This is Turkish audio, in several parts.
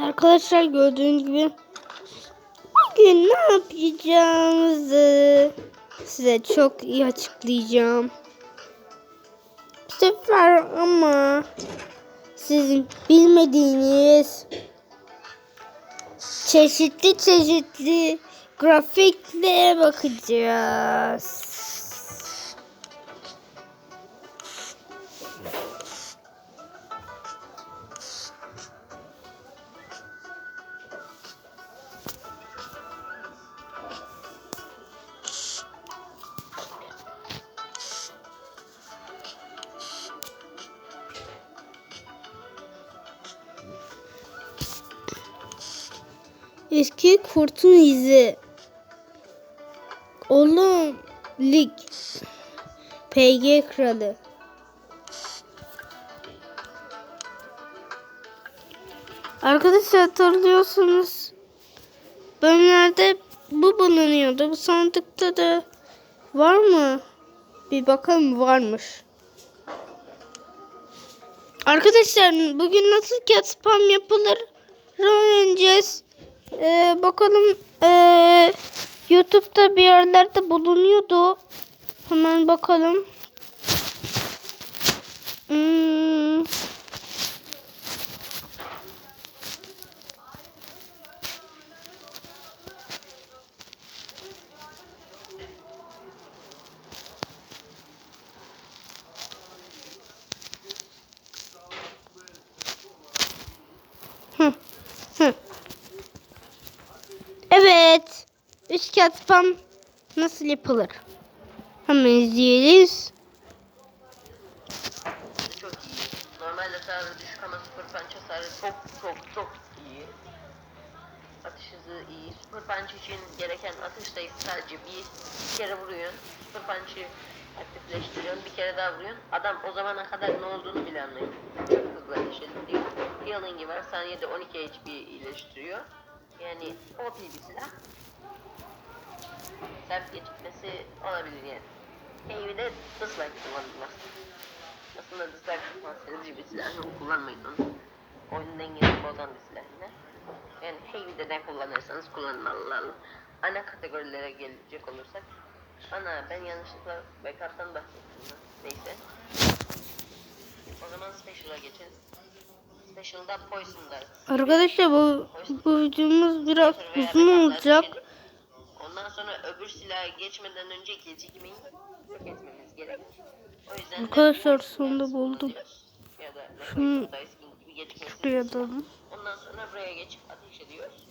Arkadaşlar gördüğünüz gibi bugün ne yapacağımızı size çok iyi açıklayacağım. Bu sefer ama sizin bilmediğiniz çeşitli çeşitli grafiklere bakacağız. Eski kurtun izi. Oğlum lig. PG kralı. Arkadaşlar hatırlıyorsunuz. Bölümlerde bu bulunuyordu. Bu sandıkta da var mı? Bir bakalım varmış. Arkadaşlar bugün nasıl cat spam yapılır öğreneceğiz. Ee, bakalım ee, YouTube'da bir yerlerde bulunuyordu. Hemen bakalım. Hmm. Üç kağıt spam nasıl yapılır? Hemen izleyelim. çok iyi. Normal hasarı düşük ama super punch hasarı çok çok çok iyi. Atış hızı iyi. Super punch için gereken atış sayısı sadece bir, bir kere vuruyorsun. Super punch'ı aktifleştiriyorsun. Bir kere daha vuruyorsun. Adam o zamana kadar ne olduğunu bile anlıyor. Çok hızlı ateş. Healing'i var. Saniyede 12 HP iyileştiriyor. Yani OP bir silah. Sert gecikmesi olabilir yani. Heavy de dislike kullanılmaz. Aslında dislike tutmazsanız bir silah kullanmayın onu. Oyunun dengesini bozan bir silah yine. Yani heavy neden kullanırsanız kullanın Allah Allah. Ana kategorilere gelecek olursak. Ana ben yanlışlıkla backup'tan bahsettim. Neyse. O zaman special'a geçelim. Special'da poison. Arkadaşlar bu, bu videomuz biraz uzun olacak. Sonra öbür silaha geçmeden önce gecikmeyi yok etmemiz gerek. O yüzden de Arkadaşlar sonunda buldum. Ya da Şunu. Şuraya da. Ondan sonra buraya geçip ateş ediyoruz.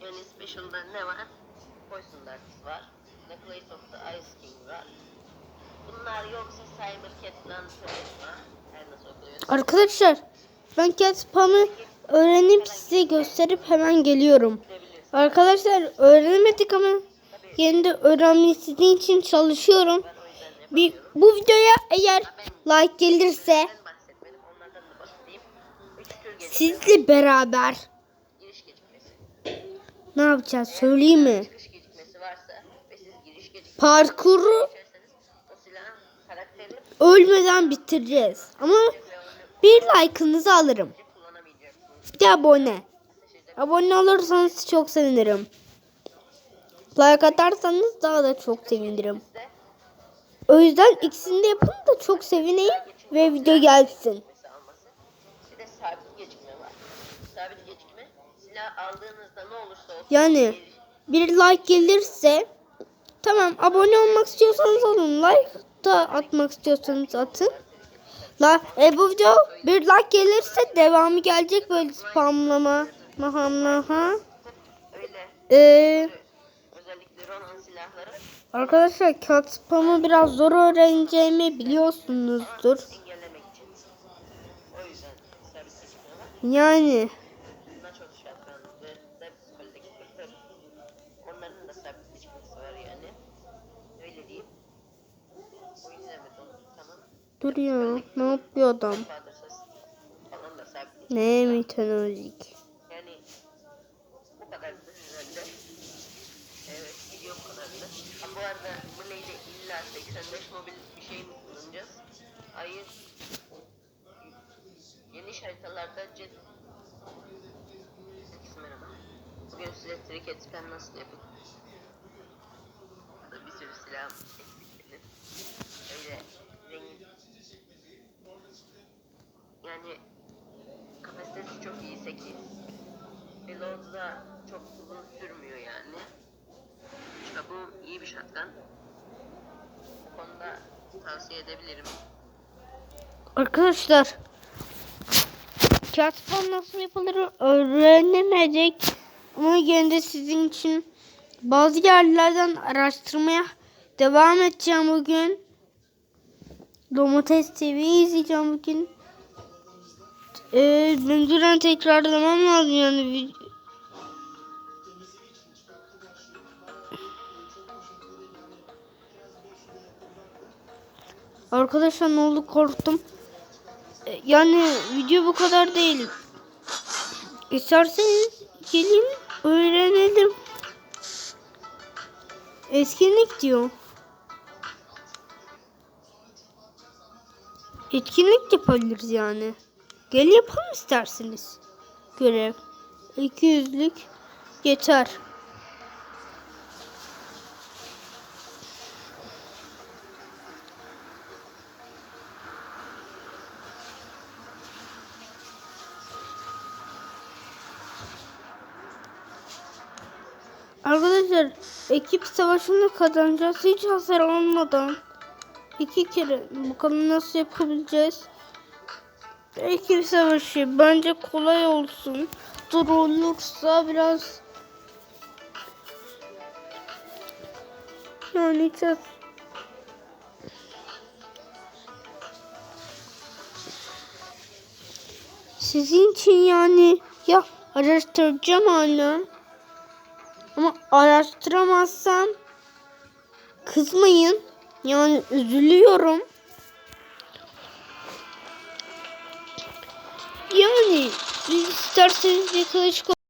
Yani special'da ne var? Poison Darts var. Necklace of the Ice King var. Bunlar yoksa Cyber Cat Lantern var. Her nasıl okunuyorsa. Arkadaşlar ben cat spam'ı öğrenip size gösterip hemen geliyorum. Arkadaşlar öğrenemedik ama yeni de öğrenmesi için çalışıyorum. Bir, bu videoya eğer like gelirse sizle beraber ne yapacağız söyleyeyim mi? Parkuru ölmeden bitireceğiz. Ama bir like'ınızı alırım. Bir de abone. Abone olursanız çok sevinirim. Like atarsanız daha da çok sevinirim. O yüzden ikisini de yapın da çok sevineyim ve video gelsin. Yani bir like gelirse tamam abone olmak istiyorsanız olun. Like da atmak istiyorsanız atın. La, e, bu video bir like gelirse devamı gelecek böyle spamlama. Mahamla ha. öyle Ee, özellikleri olan silahları arkadaşlar cat spamı biraz zor öğreneceğimi biliyorsunuzdur. Yani. Tamam. dur ya ne yapıyor adam? Ne mitolojik. Yani bu kadar da herhalde. Evet video bu kadardı. Ha, bu arada bu neydi illa 85 mobil bir şey mi kullanacağız? Hayır. Geniş haritalarda jet Cricket spam nasıl yapılır? Bir sürü silah eksikleri. Öyle zengin. Yani kapasitesi çok iyi 8. Reload da çok uzun sürmüyor yani. Çabuğum iyi bir shotgun. Bu konuda tavsiye edebilirim. Arkadaşlar spam nasıl yapılır öğrenemedik. Ama gene de sizin için bazı yerlerden araştırmaya devam edeceğim bugün. Domates TV izleyeceğim bugün. Ee, mecburen tekrarlamam lazım yani. Arkadaşlar ne oldu korktum. Yani video bu kadar değil. İsterseniz gelin öğrenelim. Etkinlik diyor. Etkinlik yapabiliriz yani. Gel yapalım isterseniz. Görev. 200'lük yeter. Arkadaşlar ekip savaşını kazanacağız hiç hasar almadan. iki kere bakalım nasıl yapabileceğiz. Ekip savaşı bence kolay olsun. Dur olursa biraz yani çok sizin için yani ya araştıracağım hala. Ama araştıramazsam kızmayın. Yani üzülüyorum. Yani isterseniz bir kılıç